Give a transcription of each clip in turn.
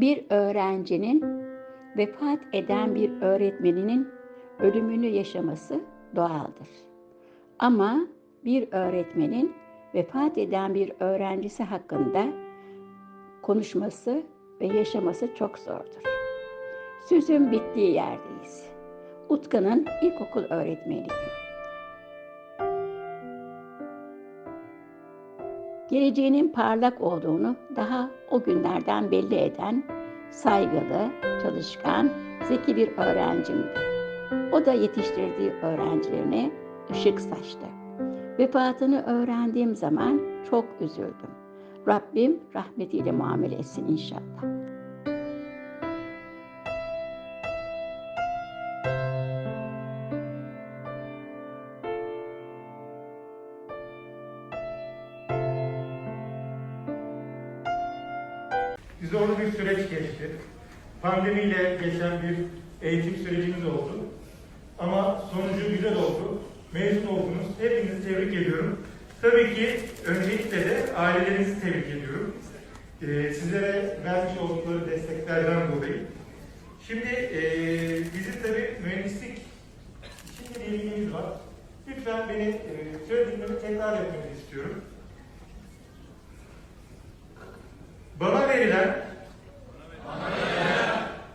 Bir öğrencinin vefat eden bir öğretmeninin ölümünü yaşaması doğaldır. Ama bir öğretmenin vefat eden bir öğrencisi hakkında konuşması ve yaşaması çok zordur. Sözün bittiği yerdeyiz. Utkan'ın ilkokul öğretmeniyim. Geleceğinin parlak olduğunu daha o günlerden belli eden saygılı, çalışkan, zeki bir öğrencimdi. O da yetiştirdiği öğrencilerine ışık saçtı. Vefatını öğrendiğim zaman çok üzüldüm. Rabbim rahmetiyle muamele etsin inşallah. Zorlu bir süreç geçti. Pandemiyle geçen bir eğitim sürecimiz oldu. Ama sonucu güzel oldu. Mezun oldunuz. Hepinizi tebrik ediyorum. Tabii ki öncelikle de ailelerinizi tebrik ediyorum. Ee, sizlere vermiş oldukları desteklerden dolayı. Şimdi e, bizim tabii mühendislik için bir ilgimiz var. Lütfen beni e, söylediklerimi tekrar etmenizi istiyorum. Bana verilen,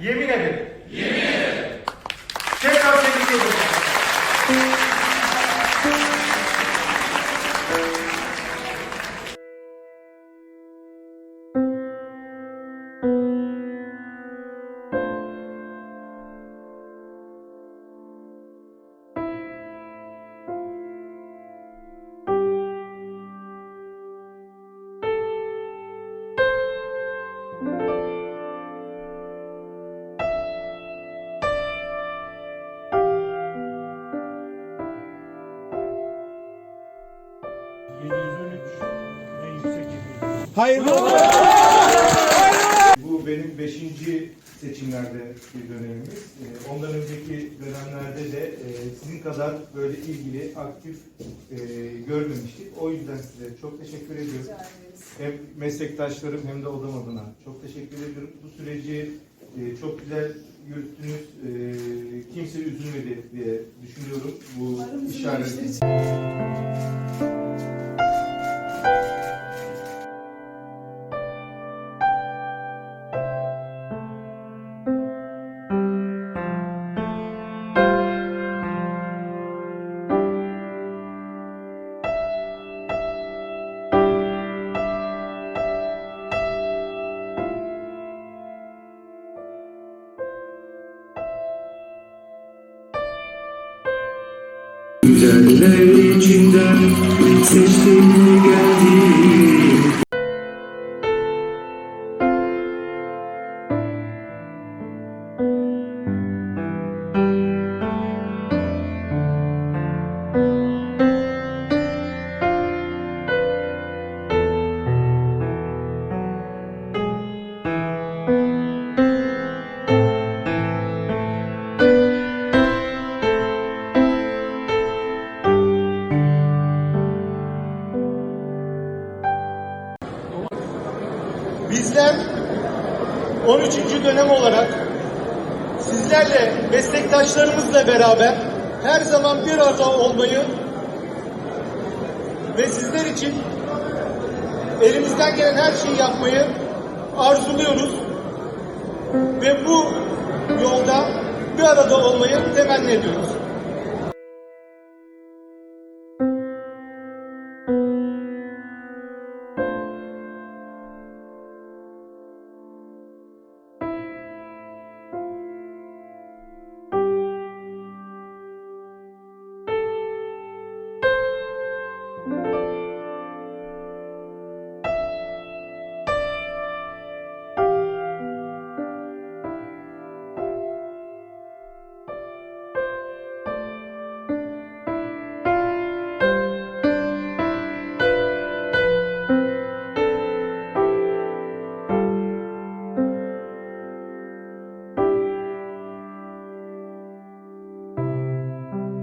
yemin ederim. Tekrar tebrik ediyorum. Hayırlı Bu benim beşinci seçimlerde bir dönemimiz. Ee, Ondan önceki dönemlerde de e, sizin kadar böyle ilgili, aktif e, görmemiştik. O yüzden size çok teşekkür ediyorum. Hem meslektaşlarım hem de odam adına çok teşekkür ediyorum. Bu süreci e, çok güzel yürüttünüz. Kimse üzülmedi diye düşünüyorum bu işareti. Güzeller içinden seçtiğine geldim bizler 13. dönem olarak sizlerle, meslektaşlarımızla beraber her zaman bir arada olmayı ve sizler için elimizden gelen her şeyi yapmayı arzuluyoruz. Ve bu yolda bir arada olmayı temenni ediyoruz.